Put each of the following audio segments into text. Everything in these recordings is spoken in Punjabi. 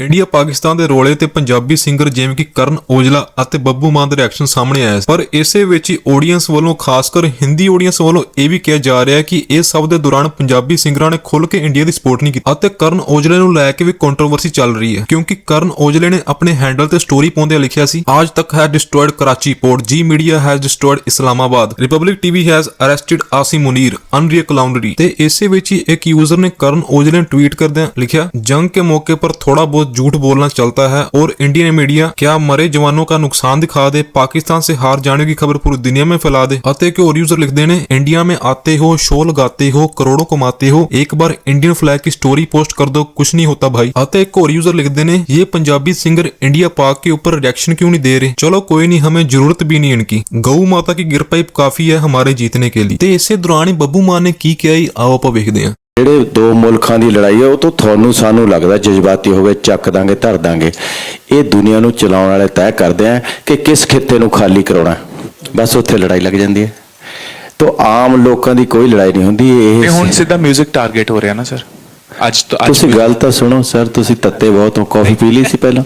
ਇੰਡੀਆ ਪਾਕਿਸਤਾਨ ਦੇ ਰੋਲੇ ਤੇ ਪੰਜਾਬੀ ਸਿੰਗਰ ਜਿਵੇਂ ਕਿ ਕਰਨ ਔਜਲਾ ਅਤੇ ਬੱਬੂ ਮਾਨ ਦੇ ਰਿਐਕਸ਼ਨ ਸਾਹਮਣੇ ਆਇਆ ਪਰ ਇਸੇ ਵਿੱਚ ਹੀ ਆਡੀਅנס ਵੱਲੋਂ, ਖਾਸ ਕਰ ਹਿੰਦੀ ਆਡੀਅנס ਵੱਲੋਂ ਇਹ ਵੀ ਕਿਹਾ ਜਾ ਰਿਹਾ ਕਿ ਇਹ ਸਭ ਦੇ ਦੌਰਾਨ ਪੰਜਾਬੀ ਸਿੰਗਰਾਂ ਨੇ ਖੁੱਲ ਕੇ ਇੰਡੀਆ ਦੀ ਸਪੋਰਟ ਨਹੀਂ ਕੀਤੀ ਅਤੇ ਕਰਨ ਓਜਲੇ ਨੂੰ ਲੈ ਕੇ ਵੀ ਕੰਟਰੋਵਰਸੀ ਚੱਲ ਰਹੀ ਹੈ। ਕਿਉਂਕਿ ਕਰਨ ਔਜਲੇ ਨੇ ਆਪਣੇ ਹੈਂਡਲ ਤੇ ਸਟੋਰੀ ਪਾਉਂਦੇ ਲਿਖਿਆ ਸੀ, Aaj Tak has destroyed Karachi port Zee media has destroyed Islamabad Republic TV has arrested Asim Munir ਅਨਰੀਅਕ laundry ਤੇ ਇਸੇ ਵਿੱਚ ਹੀ ਇੱਕ ਯੂਜ਼ਰ ਨੇ ਕਰਨ ਔਜਲੇ ਨੂੰ ਟਵੀਟ ਕਰਦਿਆਂ ਲਿਖਿਆ, ਜੰਗ ਕੇ ਮੌਕੇ ਪਰ ਥੋੜਾ ਬਹੁਤ झूठ बोलना चलता है और इंडियन मीडिया क्या मरे जवानों का नुकसान दिखा दे, पाकिस्तान से हार जाने की खबर पूरी दुनिया में फैला दे। के और यूज़र लिख देने इंडिया में आते हो शो लगाते हो, करोड़ों कमाते हो, एक बार इंडियन फ्लैग की स्टोरी पोस्ट कर दो, कुछ नहीं होता भाई। अतः एक और यूज़र लिख देने, ये पंजाबी सिंगर इंडिया पाक के ऊपर रिएक्शन क्यों नहीं दे रहे? चलो कोई नहीं, हमें ज़रूरत भी नहीं इनकी। गऊ माता की गिर काफ़ी है हमारे जीतने के लिए। इसे दौरान बब्बू माँ ने की क्या आओ आप देखते हैं। ਜਿਹੜੇ ਦੋ ਮੁਲਕਾਂ ਦੀ ਲੜਾਈ ਹੈ ਉਹ ਤੋਂ ਤੁਹਾਨੂੰ ਸਾਨੂੰ ਲੱਗਦਾ ਜਜ਼ਬਾਤੀ ਹੋ ਗਏ ਚੱਕ ਦਾਂਗੇ ਧਰ ਦਾਂਗੇ। ਇਹ ਦੁਨੀਆ ਨੂੰ ਚਲਾਉਣ ਵਾਲੇ ਤੈਅ ਕਰਦੇ ਆ ਕਿ ਕਿਸ ਖਿੱਤੇ ਨੂੰ ਖਾਲੀ ਕਰਾਉਣਾ। ਬਸ ਉੱਥੇ ਲੜਾਈ ਲੱਗ ਜਾਂਦੀ ਹੈ। ਤੋਂ ਆਮ ਲੋਕਾਂ ਦੀ ਕੋਈ ਲੜਾਈ ਨਹੀਂ ਹੁੰਦੀ ਇਹ ਹੁਣ ਸਿੱਧਾ 뮤직 ਟਾਰਗੇਟ ਹੋ ਰਿਹਾ ਨਾ ਸਰ ਅੱਜ ਤੋਂ ਅੱਜ ਤੁਸੀਂ ਗੱਲ ਤਾਂ ਸੁਣੋ ਸਰ ਤੁਸੀਂ ਤੱਤੇ ਬਹੁਤ ਹੋ ਕਾਫੀ ਪੀ ਲਈ ਸੀ ਪਹਿਲਾਂ।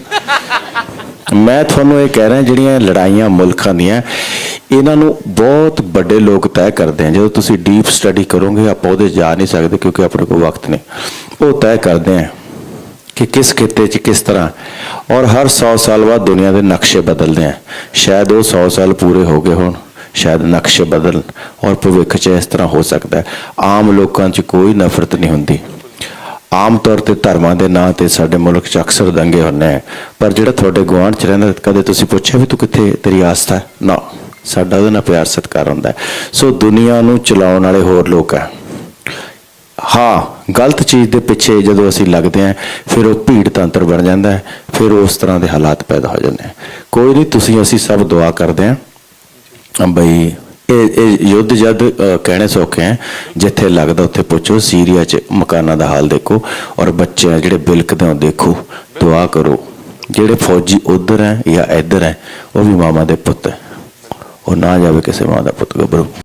ਮੈਂ ਤੁਹਾਨੂੰ ਇਹ ਕਹਿ ਰਿਹਾ, ਜਿਹੜੀਆਂ ਲੜਾਈਆਂ ਮੁਲਕਾਂ ਦੀਆਂ, ਇਹਨਾਂ ਨੂੰ ਬਹੁਤ ਵੱਡੇ ਲੋਕ ਤੈਅ ਕਰਦੇ ਆ। ਜਦੋਂ ਤੁਸੀਂ ਡੀਪ ਸਟੱਡੀ ਕਰੋਗੇ, ਆਪਾਂ ਉਹਦੇ ਜਾ ਨਹੀਂ ਸਕਦੇ ਕਿਉਂਕਿ ਆਪਣੇ ਕੋਲ ਵਕਤ ਨਹੀਂ। ਉਹ ਤੈਅ ਕਰਦੇ ਆ ਕਿ ਕਿਸ ਖਿੱਤੇ 'ਚ ਕਿਸ ਤਰ੍ਹਾਂ। ਔਰ ਹਰ 100 ਸਾਲ ਬਾਅਦ ਦੁਨੀਆ ਦੇ ਨਕਸ਼ੇ ਬਦਲਦੇ ਆ। ਸ਼ਾਇਦ ਉਹ 100 ਸਾਲ ਪੂਰੇ ਹੋ ਗਏ ਹੋਣ, ਸ਼ਾਇਦ ਨਕਸ਼ੇ ਬਦਲਣ, ਔਰ ਭਵਿੱਖ 'ਚ ਇਸ ਤਰ੍ਹਾਂ ਹੋ ਸਕਦਾ ਆਮ ਲੋਕਾਂ 'ਚ ਕੋਈ ਨਫ਼ਰਤ ਨਹੀਂ ਹੁੰਦੀ। ਆਮ ਤੌਰ ਤੇ ਧਰਮਾਂ ਦੇ ਨਾਂ ਤੇ ਸਾਡੇ ਮੁਲਕ 'ਚ ਅਕਸਰ ਦੰਗੇ ਹੁੰਦੇ ਆ। ਪਰ ਜਿਹੜਾ ਤੁਹਾਡੇ ਗੁਆਂਢ 'ਚ ਰਹਿੰਦਾ, ਕਦੇ ਤੁਸੀਂ ਪੁੱਛਿਆ ਵੀ ਤੂੰ ਕਿੱਥੇ ਤੇਰੀ ਆਸਥਾ ਹੈ? ਨਾ, ਸਾਡਾ ਉਹਦੇ ਨਾਲ ਪਿਆਰ ਸਤਿਕਾਰ ਹੁੰਦਾ ਸੋ ਦੁਨੀਆ ਨੂੰ ਚਲਾਉਣ ਵਾਲੇ ਹੋਰ ਲੋਕ ਆ। ਹਾਂ, ਗਲਤ ਚੀਜ਼ ਦੇ ਪਿੱਛੇ ਜਦੋਂ ਅਸੀਂ ਲੱਗਦੇ ਹਾਂ ਫਿਰ ਉਹ ਭੀੜ ਤੰਤਰ ਬਣ ਜਾਂਦਾ ਹੈ, ਫਿਰ ਉਸ ਤਰ੍ਹਾਂ ਦੇ ਹਾਲਾਤ ਪੈਦਾ ਹੋ ਜਾਂਦੇ ਆ। ਕੋਈ ਨਹੀਂ, ਤੁਸੀਂ ਅਸੀਂ ਸਭ ਦੁਆ ਕਰਦੇ ਹਾਂ ਬਈ ਇਹ ਇਹ ਯੁੱਧ ਜਦ ਕਹਿਣੇ ਸੌਖੇ ਹੈ, ਜਿੱਥੇ ਲੱਗਦਾ ਉੱਥੇ ਪੁੱਛੋ, ਸੀਰੀਆ 'ਚ ਮਕਾਨਾਂ ਦਾ ਹਾਲ ਦੇਖੋ ਔਰ ਬੱਚੇ ਆ ਜਿਹੜੇ ਬਿਲਕਦੇ ਹੋ ਦੇਖੋ, ਦੁਆ ਕਰੋ। ਜਿਹੜੇ ਫੌਜੀ ਉਧਰ ਹੈ ਜਾਂ ਇੱਧਰ ਹੈ, ਉਹ ਵੀ ਮਾਮਾ ਦੇ ਪੁੱਤ ਹੈ। ਉਹ ਨਾ ਜਾਵੇ ਕਿਸੇ ਮਾਂ ਦਾ ਪੁੱਤ, ਗੱਭਰੂ।